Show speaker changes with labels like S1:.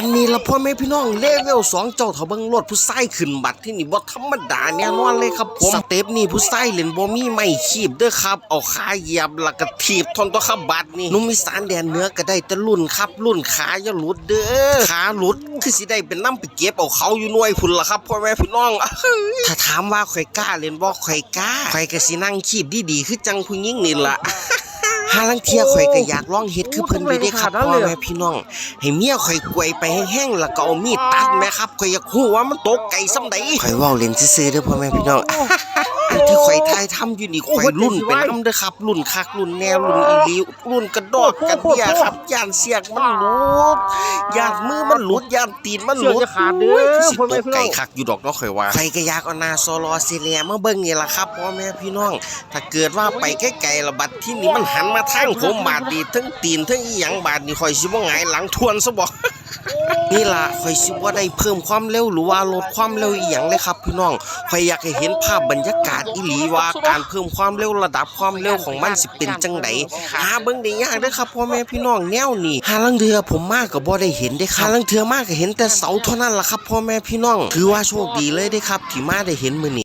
S1: อันนี้ละพ่อแม่พี่น้องเลเวลสองเจ้าเถาเบิงรถผู้ใส่ขึ้นบัตรที่นี่บ่ธรรมดาแน่นอนเลยครับผมสเต็ปนี่ผู้ใส่เล่นบ่มีไม่ขีบเด้อครับ เอาขาเหยียบแล้วก็ถีบทนตัวครับบัตรนี่หนุ่มอีสานแดนเนื้อก็ได้แต่รุ่นครับรุ่นขาอย่าหลุดเด้อขาหลุดคือสิได้เป็นน้ำไปเก็บเอาเขาอยู่หน่วยพุ่นละครับพ่อแม่พี่น้องถ้าถามว่าข่อยกล้าเล่นบ่ข่อยกล้าข่อยก็สินั่งขีบดีๆคือจังผู้หญิงนี่ล่ะ หาลังเที่ยข่อยก็อยากลองเฮ็ดคือเพิ่นอยู่เด้ครับพ่อแม่พี่น้อง ให้เมียข่อยกวยไปแห้งๆแล้วก็เอามีดตัดแม่ครับข่อยอยากฮู้ว่ามันตกไก่ส่ำใดข่อยเว้าเล่นซื่อๆเด้อพ่อแม่พี่น้อง อันที่ข่อยทายทำอยู่นี่ข่อยรุ่นเป็นนำเด้อครับ รุ่นคักรุ่นแนวรุ่นอีหลีรุ่นกระดอกกระเดียครับย่านเสียกมันหลุดย่านมือมันหลุดย่านตีนมันหลุด
S2: เชือกจะขาดเด้อ
S1: โยคือสิ
S2: พ่อ
S1: ต
S2: แม่
S1: ก
S2: พี่น้อง
S1: ไก่คักอยู่ดอกเนาะข่อยว่าข่อยก็อยากเอาหน้าโซโลเซเลียมาเบิ่งนี่ล่ะครับพ่อแม่พี่น้อง ถ้าเกิดว่าไปไกลๆละบัดที่นี่มันหันมาทางผมบาดดีทั้งตีนทั้งอีหยังบาดนี่ข่อยสิบ่หงายหลังทวนซะบ่นี่ล่ะข่อยสิบ่ได้เพิ่มความเร็วหรือว่าลดความเร็วอีหยังเลยครับ พี่น้องข่อยอยากให้เห็นภาพบรรยากาศอีหลีว่าการเพิ่มความเร็วระดับความเร็วของมันสิเป็นจังไดหาเบิ่งได้ยากเด้อครับพ่อแม่พี่น้องแนวนี้หาลังเทือผมมากก็บ่ได้เห็นเด้ครับหาลังเทือมากก็เห็นแต่เสาเท่านั้นล่ะครับพ่อแม่พี่น้อง ถือว่าโชคดีเลยเด้ครับที่มาได้เห็นมื้อนี้